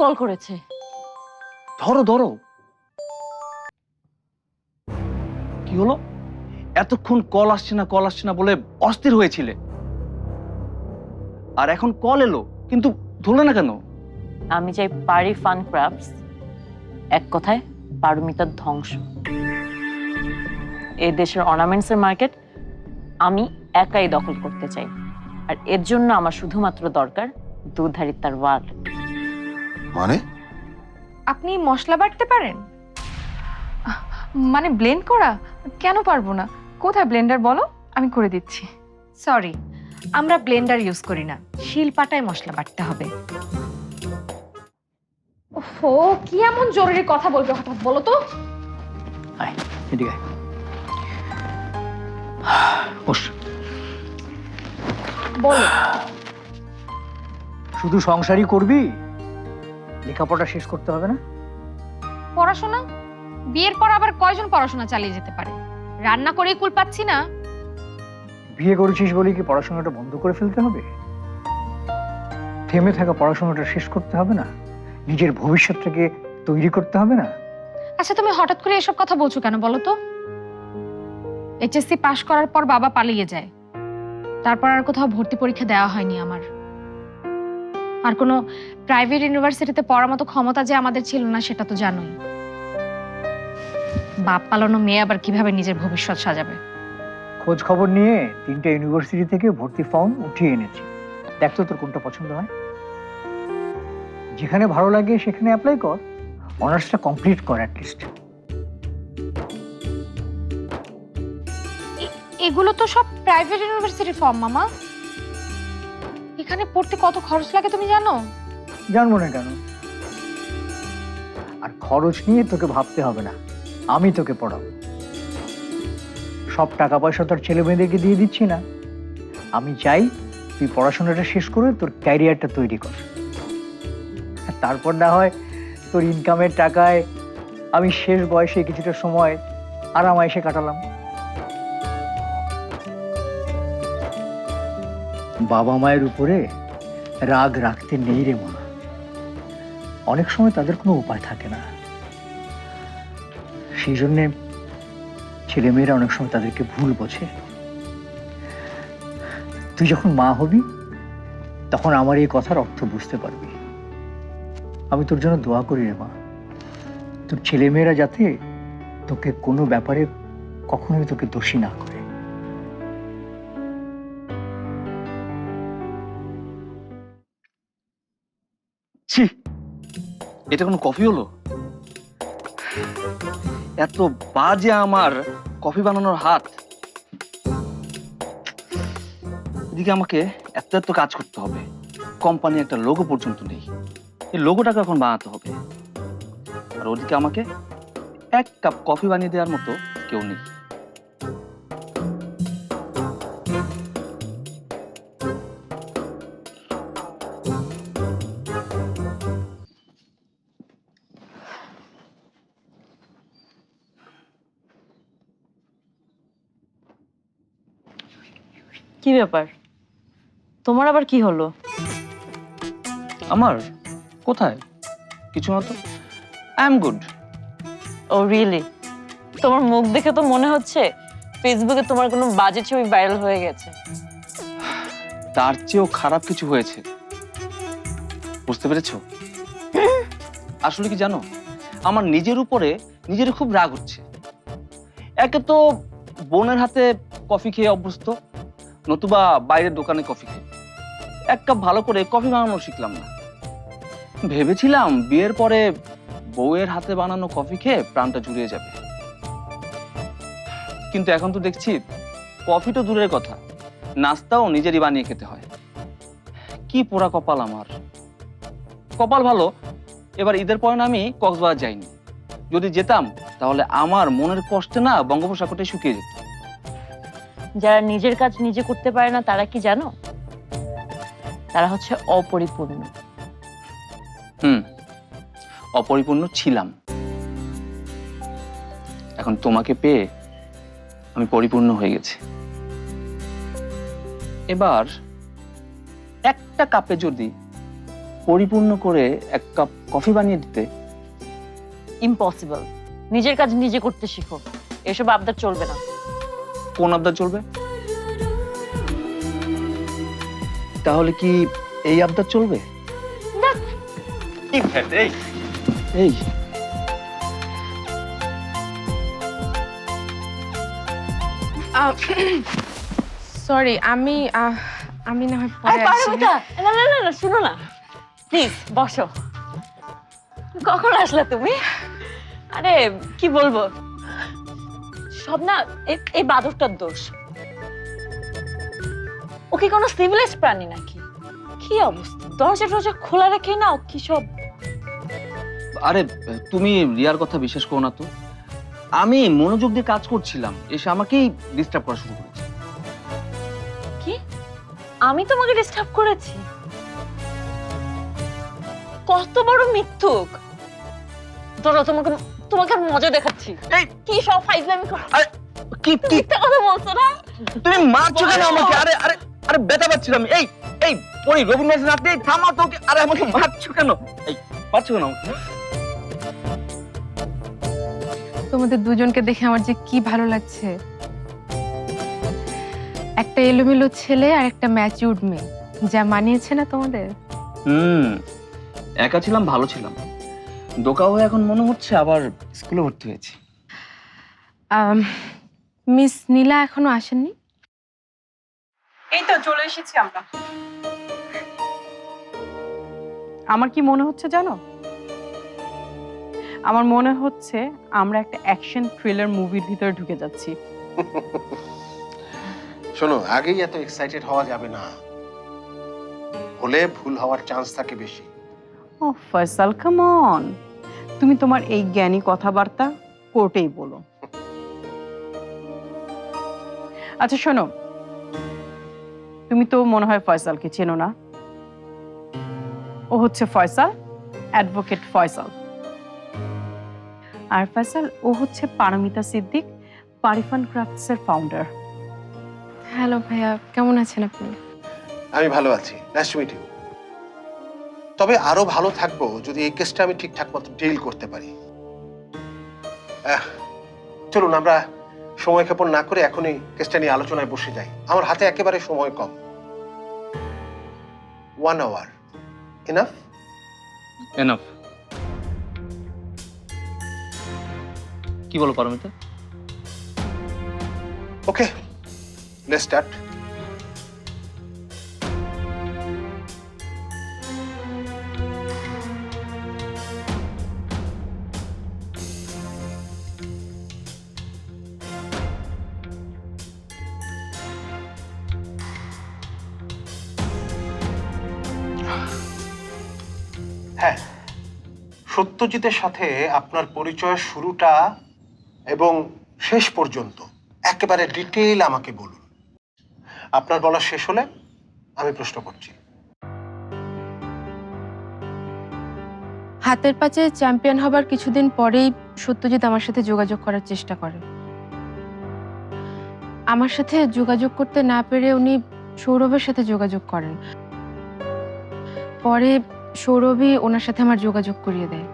Call করেছে। ধরো ধরো। কি হলো? এতক্ষণ কল আসছে না কল আসছে না বলে অস্থির হয়েছিলে। আর এখন কল এলো কিন্তু ধরলে না কেন? আমি চাই পারি ফান ক্রাফটস এক কথায় পারমিতার ধ্বংস। এই দেশের অর্নামেন্টসের মার্কেট আমি একাই দখল করতে চাই। আর এর জন্য আমার শুধুমাত্র দরকার দুধারী তার ওয়াল। মানে? আপনি মশলা বাটতে পারেন? মানে ব্লেন্ড করা? কেন পারব না? কোথায় ব্লেন্ডার বলো? আমি করে দিচ্ছি। সরি আমরা ব্লেন্ডার ইউজ করি না। শিলপাটায় মশলা বাটতে হবে। ওহো কি এমন জরুরি কথা বলবে হঠাৎ বলো তো? আয় এদিকে আয়। বস। বলো। শুধু সংসারই করবি? লেখাপড়া শেষ করতে হবে না? পড়াশোনা? বিয়ের পর আবার কয়জন পড়াশোনা চালিয়ে যেতে পারে? রান্না করেই কুল পাচ্ছি না। বিয়ে করেছিস বলে কি পড়াশোনাটা বন্ধ করে ফেলতে হবে? থেমে থাকা পড়াশোনাটা শেষ করতে হবে না? নিজের ভবিষ্যৎটাকে তৈরি করতে হবে না? আচ্ছা তুমি হঠাৎ করে এসব কথা বলছো কেন বলো তো? এইচএসসি পাশ করার পর বাবা পালিয়ে যায়। তারপর আর কোথাও ভর্তি পরীক্ষা দেওয়া হয়নি আমার। আর কোনো প্রাইভেট ইউনিভার্সিটিতে পড়ার মতো ক্ষমতা যে আমাদের ছিল না সেটা তো জানোই। বাপ পালানো মেয়ে আবার কীভাবে নিজের ভবিষ্যৎ সাজাবে? খোঁজ খবর নিয়ে তিনটা ইউনিভার্সিটি থেকে ভর্তি ফর্ম উঠিয়ে এনেছি। দেখ তো তোর কোনটা পছন্দ হয়। যেখানে ভালো লাগে সেখানে অ্যাপ্লাই কর। অনার্সটা কমপ্লিট কর অ্যাটলিস্ট এগুলো তো সব প্রাইভেট ইউনিভার্সিটির ফর্ম মামা। এখানে পড়তে কত খরচ লাগে তুমি জানো? জানব না কেন? আর খরচ নিয়ে তোকে ভাবতে হবে না। আমি তোকে পড়াবো। সব টাকা পয়সা তোর ছেলে মেয়েদেরকে দিয়ে দিচ্ছি না। আমি চাই তুই পড়াশোনাটা শেষ করে তোর ক্যারিয়ারটা তৈরি কর। তারপর না হয় তোর ইনকামের টাকায় আমি শেষ বয়সে কিছুটা সময় আরাম এসে কাটালাম। বাবা মায়ের উপরে রাগ রাখতে নেই রে মা। অনেক সময় তাদের কোনো উপায় থাকে না। সেই জন্যে ছেলেমেয়েরা অনেক সময় তাদেরকে ভুল বোঝে। তুই যখন মা হবি, তখন আমার এই কথার অর্থ বুঝতে পারবি। আমি তোর জন্য দোয়া করি রে মা। তোর ছেলেমেয়েরা যাতে তোকে কোনো ব্যাপারে কখনোই তোকে দোষী না করে। ছি, এটা কোনো কফি হলো? এত বাজে আমার কফি বানানোর হাত। এদিকে আমাকে এত এত কাজ করতে হবে। কোম্পানি একটা লোগো পর্যন্ত নেই। এই লোগোটাকে এখন বানাতে হবে। আর ওদিকে আমাকে এক কাপ কফি বানিয়ে দেওয়ার মতো কেউ নেই। কি ব্যাপার? তোমার আবার কি হলো? আমার? কোথায়? কিছু না তো? I am good oh really তোমার মুখ দেখে তো মনে হচ্ছে ফেসবুকে তোমার কোনো বাজে ছবি ভাইরাল হয়ে গেছে। তার চেয়েও খারাপ কিছু হয়েছে। বুঝতে পেরেছ? আসলে কি জানো? আমার নিজের উপরে নিজের খুব রাগ হচ্ছে। একে তো বোনের হাতে কফি খেয়ে অভ্যস্ত নতুবা বাইরের দোকানে কফি খেয়ে এক কাপ ভালো করে কফি বানানো শিখলাম না। ভেবেছিলাম বিয়ের পরে বউয়ের হাতে বানানো কফি খেয়ে প্রাণটা জুড়িয়ে যাবে। কিন্তু এখন তো দেখছি কফি তো দূরের কথা, নাস্তাও নিজেরই বানিয়ে খেতে হয়। কি পোড়া কপাল আমার। কপাল ভালো, এবার ঈদের পরে আমি কক্সবাজার যাইনি। যদি যেতাম তাহলে আমার মনের কষ্টে না বঙ্গোপসাগরটাই শুকিয়ে যেত। যারা নিজের কাজ নিজে করতে পারে না তারা কি জানো? তারা হচ্ছে অপরিপূর্ণ। হুম অপরিপূর্ণ ছিলাম। এখন তোমাকে পেয়ে আমি পরিপূর্ণ হয়ে গেছি। এবার একটা কাপে যদি পরিপূর্ণ করে এক কাপ কফি বানিয়ে দিতে ইম্পসিবল নিজের কাজ নিজে করতে শিখো। এসব আবদার চলবে না। কোন আবদার চলবে? তাহলে কি এই আবদার চলবে? এই ফ্যাট, এই। এই। সরি আমি আমি না হয় পরে আসি। না না না না শুনো না। প্লিজ বসো। কখন আসলে তুমি? আরে কি বলব? সব না এই বাদরটার দোষ। ও কি কোনো সিভিলাইজ প্রাণী নাকি? কি অবস্থা? দরজা টরজা খোলা রেখে না ও কি সব? আরে তুমি রিয়ার কথা বিশ্বাস করো না তো। আমি মনোযোগ দিয়ে কাজ করছিলাম এসে আমাকেই ডিস্টার্ব করা শুরু করেছে। কি? আমি তোমাকে ডিস্টার্ব করেছি? কত বড় মিথ্যুক। ধরো তোমাকে তোমাকে মজা দেখাচ্ছি। এই! কি সব ফাইজলামি করো আরে কি কি মিথ্যা কথা বলছো না? তুমি মারছো কেন আমাকে? আরে আরে আরে ব্যথা পাচ্ছিলাম এই এই ওই রবীন্দ্রনাথ নাথ থামা তোকে। আরে আমাকে মারছো কেন? এই মারছো কেন আমাকে? তোমাদের দুজনকে দেখে আমার যে কি ভালো লাগছে। একটা এলোমেলো ছেলে আর একটা ম্যাচিউড মেয়ে। যা মানিয়েছে না তোমাদের? হুম একা ছিলাম ভালো ছিলাম। দোকা হয়ে এখন মনে হচ্ছে আবার স্কুলে ভর্তি হয়েছি। মিস নীলা এখনও আসেননি? এই তো চলে এসেছি আমরা। আমার কি মনে হচ্ছে জানো? আমার মনে হচ্ছে আমরা একটা অ্যাকশন থ্রিলার মুভির ভিতরে ঢুকে যাচ্ছি। শোনো আগেই এত এক্সাইটেড হওয়া যাবে না। হলে ভুল হওয়ার চান্স থাকে বেশি। ও ফয়সাল কামন তুমি তোমার এই জ্ঞানী কথাবার্তা কোর্টেই বলো। আচ্ছা শোনো। তুমি তো মনে হয় ফয়সালকে চেনো না। ও হচ্ছে ফয়সাল অ্যাডভোকেট ফয়সাল। আর ফয়সাল ও হচ্ছে পারমিতা সিদ্দিক পারিফান ক্রাফটসের ফাউন্ডার হ্যালো ভাইয়া কেমন আছেন আপনি? আমি ভালো আছি। নাইস টু মিট ইউ তবে আরও ভালো থাকব যদি এই কেসটা আমি ঠিকঠাক মতো ডিল করতে পারি। চলুন আমরা সময় ক্ষেপণ না করে এখনই কেসটা নিয়ে আলোচনায় বসে যাই। আমার হাতে একেবারে সময় কম। ওয়ান আওয়ার এনাফ এনাফ কি বলো পারমিতা? ওকে লেটস স্টার্ট সত্যজিতের সাথে আপনার পরিচয়ের শুরুটা এবং শেষ পর্যন্ত, একেবারে ডিটেইল আমাকে বলুন। আপনার বলা শেষ হলে আমি প্রশ্ন করছি। হাতের পাচে চ্যাম্পিয়ন হবার কিছুদিন পরেই সত্যজিৎ আমার সাথে যোগাযোগ করার চেষ্টা করে। আমার সাথে যোগাযোগ করতে না পেরে উনি সৌরভের সাথে যোগাযোগ করেন। পরে সৌরভই ওনার সাথে আমার যোগাযোগ করিয়ে দেয়।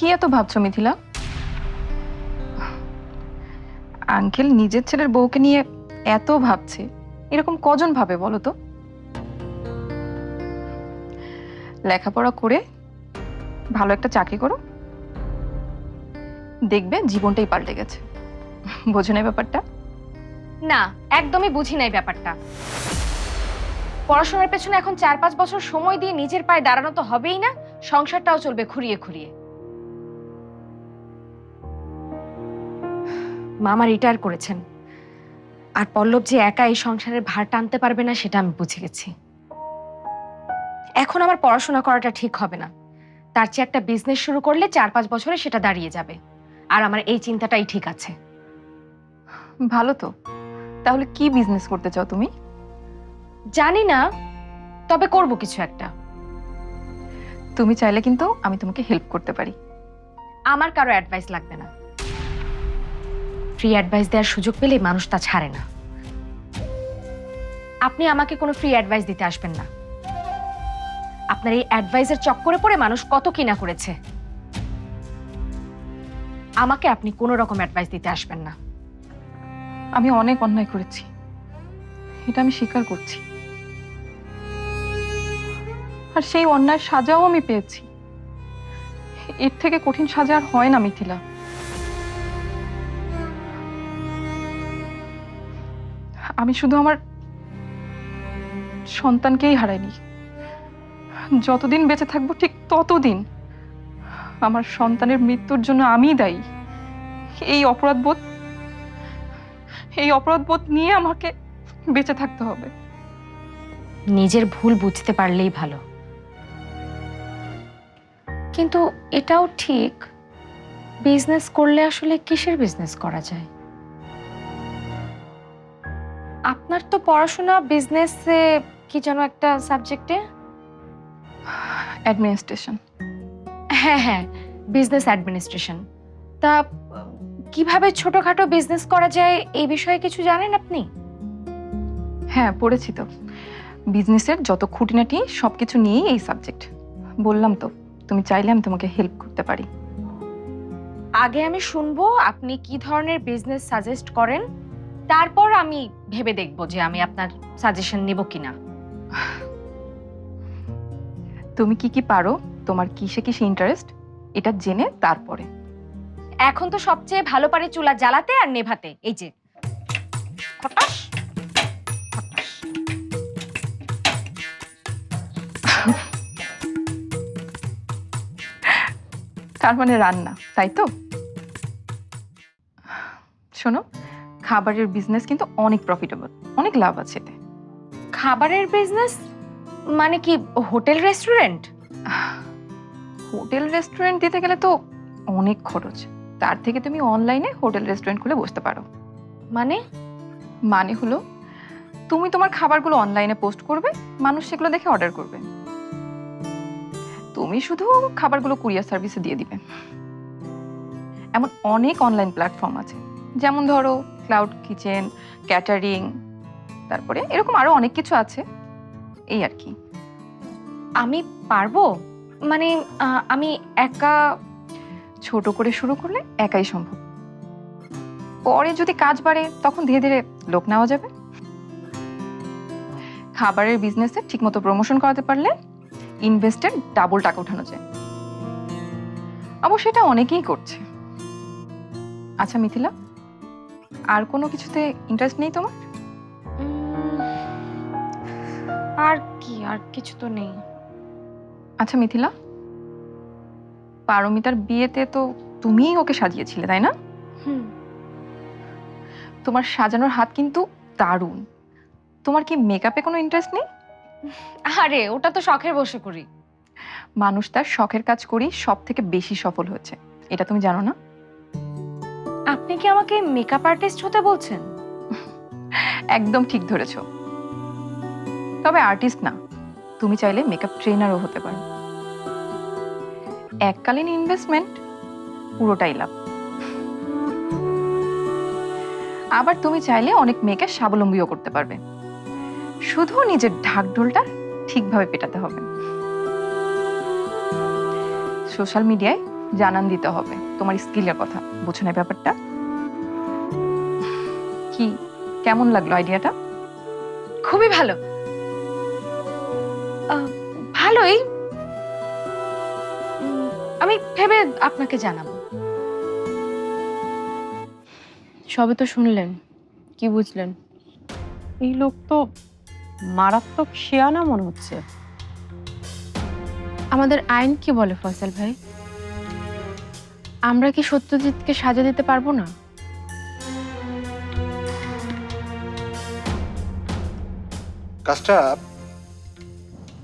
কি এত ভাবছ মিথিলা? আঙ্কেল নিজের ছেলের বউকে নিয়ে এত ভাবছে। এরকম কজন ভাবে বলো তো? লেখাপড়া করে ভালো একটা চাকরি করো। দেখবে জীবনটাই পাল্টে গেছে। বোঝো না ব্যাপারটা? না, একদমই বুঝি নাই ব্যাপারটা। পড়াশোনার পেছনে এখন চার পাঁচ বছর সময় দিয়ে নিজের পায়ে দাঁড়ানো তো হবেই না, সংসারটাও চলবে খুঁড়িয়ে খুঁড়িয়ে। মামা রিটায়ার করেছেন। আর পল্লব যে একা এই সংসারের ভার টানতে পারবে না সেটা আমি বুঝে গেছি। এখন আমার পড়াশোনা করাটা ঠিক হবে না। তার চেয়ে একটা বিজনেস শুরু করলে চার পাঁচ বছরে সেটা দাঁড়িয়ে যাবে। আর আমার এই চিন্তাটাই ঠিক আছে। ভালো তো। তাহলে কি বিজনেস করতে চাও তুমি? জানি না তবে করব কিছু একটা। তুমি চাইলে কিন্তু আমি তোমাকে হেল্প করতে পারি। আমার কারও অ্যাডভাইস লাগবে না। ফ্রি অ্যাডভাইস দেওয়ার সুযোগ পেলে মানুষ তা ছাড়ে না। আপনি আমাকে কোনো ফ্রি অ্যাডভাইস দিতে আসবেন না। আপনার এই অ্যাডভাইসের চক্করে পড়ে মানুষ কত কিনা করেছে। আমাকে আপনি কোনো রকম অ্যাডভাইস দিতে আসবেন না। আমি অনেক অন্যায় করেছি। এটা আমি স্বীকার করছি। আর সেই অন্যায় সাজাও আমি পেয়েছি। এর থেকে কঠিন সাজা আর হয় না, মিথিলা। আমি শুধু আমার সন্তানকেই হারাইনি। যতদিন বেঁচে থাকব ঠিক ততদিন আমার সন্তানের মৃত্যুর জন্য আমিই দায়ী। এই অপরাধবোধ এই অপরাধবোধ নিয়ে আমাকে বেঁচে থাকতে হবে। নিজের ভুল বুঝতে পারলেই ভালো। কিন্তু এটাও ঠিক বিজনেস করলে আসলে কিসের বিজনেস করা যায়? আপনার তো পড়াশোনা বিজনেসে কি যেন একটা সাবজেক্টে অ্যাডমিনিস্ট্রেশন হ্যাঁ হ্যাঁ বিজনেস অ্যাডমিনিস্ট্রেশন তা কীভাবে ছোটখাটো বিজনেস করা যায় এই বিষয়ে কিছু জানেন আপনি? হ্যাঁ পড়েছি তো। বিজনেসের যত খুঁটিনাটি সব কিছু নিয়েই এই সাবজেক্ট বললাম তো তুমি চাইলে আমি তোমাকে হেল্প করতে পারি। আগে আমি শুনব আপনি কি ধরনের বিজনেস সাজেস্ট করেন। তারপর আমি ভেবে দেখব যে আমি আপনার সাজেশন নিব কিনা। তুমি কি কি পারো? তোমার কিসে কিসে ইন্টারেস্ট এটা জেনে তারপরে। এখন তো সবচেয়ে ভালো পারে চুলা জ্বালাতে আর নেভাতে এই যে। তার মানে রান্না তাই তো? শোনো খাবারের বিজনেস কিন্তু অনেক প্রফিটেবল অনেক লাভ আছে এতে। খাবারের বিজনেস মানে কি হোটেল রেস্টুরেন্ট হোটেল রেস্টুরেন্ট দিতে গেলে তো অনেক খরচ। তার থেকে তুমি অনলাইনে হোটেল রেস্টুরেন্ট খুলে বসতে পারো। মানে? মানে হলো তুমি তোমার খাবারগুলো অনলাইনে পোস্ট করবে মানুষ সেগুলো দেখে অর্ডার করবে। তুমি শুধু খাবারগুলো কুরিয়ার সার্ভিসে দিয়ে দিবে। এমন অনেক অনলাইন প্ল্যাটফর্ম আছে। যেমন ধরো ক্লাউড কিচেন ক্যাটারিং তারপরে এরকম আরও অনেক কিছু আছে। এই আর কি। আমি পারব? মানে আমি একা ছোট করে শুরু করলে একাই সম্ভব। পরে যদি কাজ বাড়ে, তখন ধীরে ধীরে লোক নেওয়া যাবে। খাবারের বিজনেসে ঠিকমতো প্রমোশন করাতে পারলে ইনভেস্টের ডাবল টাকা উঠানো যায়। অবশ্য এটা অনেকেই করছে। আচ্ছা মিথিলা? আর কোনো কিছুতে ইন্টারেস্ট নেই তোমার? আর কি আর কিছু তো নেই। আচ্ছা মিথিলা। পারমিতার বিয়েতে তো তুমিই ওকে সাজিয়েছিলে তাই না? হুম। তোমার সাজানোর হাত কিন্তু দারুণ। তোমার কি মেকআপে কোনো ইন্টারেস্ট নেই? আরে ওটা তো শখের বসে করি। মানুষ তার শখের কাজ করি সব থেকে বেশি সফল হয়েছে। এটা তুমি জানো না? আপনি কি আমাকে মেকআপ আর্টিস্ট হতে বলছেন? একদম ঠিক ধরেছ। তবে আর্টিস্ট না, তুমি চাইলে মেকআপ ট্রেনারও হতে পারো। এককালীন ইনভেস্টমেন্ট পুরোটাই লাভ। আবার তুমি চাইলে অনেক মেয়েকে স্বাবলম্বীও করতে পারবে। শুধু নিজের ঢাকঢোলটা ঠিকভাবে পেটাতে হবে। সোশ্যাল মিডিয়ায় জানান দিতে হবে। তোমার স্কিলের কথা। বুঝো না ব্যাপারটা। কি? কেমন লাগল আইডিয়াটা খুবই ভালো। আহ, ভালোই। আমি ভেবে আপনাকে জানাব। সবে তো শুনলেন। কি বুঝলেন? এই লোক তো মারাত্মক শেয়ানা মনে হচ্ছে। আমাদের আইন কি বলে ফয়সাল ভাই? আমরা কি সত্যজিৎকে সাজা দিতে পারব না? কাজটা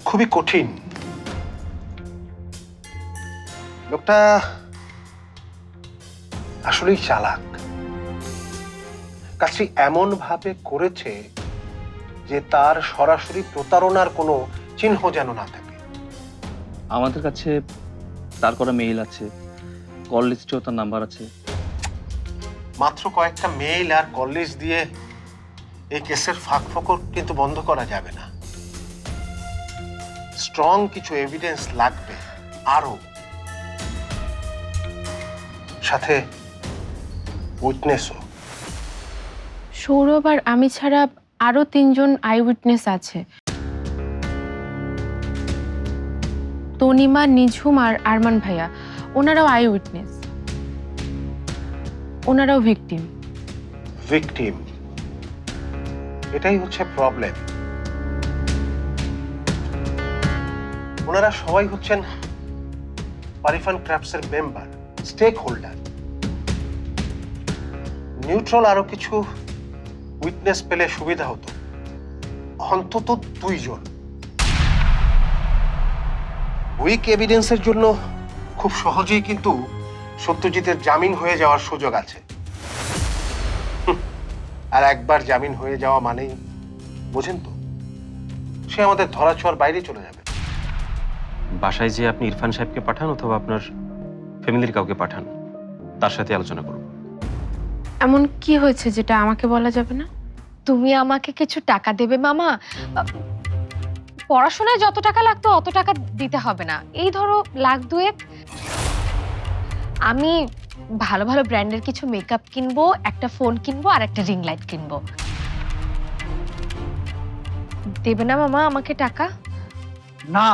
খুবই কঠিন। লোকটা আসলেই চালাক। কাজটি এমন ভাবে করেছে যে তার সরাসরি প্রতারণার কোনো চিহ্ন যেন না থাকে। আমাদের কাছে তার করা মেইল আছে। কল লিস্টেও তার নাম্বার আছে। মাত্র কয়েকটা মেইল আর কলেজ দিয়ে এই কেসের ফাঁক ফোকর কিন্তু বন্ধ করা যাবে না। স্ট্রং কিছু এভিডেন্স লাগবে আরও সাথে উইটনেসও সৌরভ আর আমি ছাড়া আরও তিনজন আই উইটনেস আছে। তনিমা নিঝুম আর আরমান ভাইয়া। ওনারাও আই উইটনেস। ওনারাও ভিকটিম। ভিকটিম। এটাই হচ্ছে প্রবলেম। ওনারা সবাই হচ্ছেন পারিফান ক্রাফটসের মেম্বার স্টেক হোল্ডার নিউট্রাল আরও কিছু উইটনেস পেলে সুবিধা হতো। অন্তত দুইজন। উইক এভিডেন্সের জন্য খুব সহজেই কিন্তু সত্যজিতের জামিন হয়ে যাওয়ার সুযোগ আছে। আর একবার জামিন হয়ে যাওয়া মানেই বোঝেন তো সে আমাদের ধরাছোঁয়ার বাইরে চলে যাবে। বাসায় যে আপনি ইরফান সাহেবকে পাঠান অথবা আপনার ফ্যামিলির কাউকে পাঠান তার সাথে আলোচনা করুন। এমন কি হয়েছে যেটা আমাকে বলা যাবে না? তুমি আমাকে কিছু টাকা দেবে মামা? পড়াশোনায় যত টাকা লাগতো, অত টাকা দিতে হবে না। এই ধরো লাখ দুয়েক। আমি ভালো ভালো ব্র্যান্ডের কিছু মেকআপ কিনবো, একটা ফোন কিনবো, আর একটা রিং লাইট কিনবো। দেবে না মামা আমাকে টাকা? না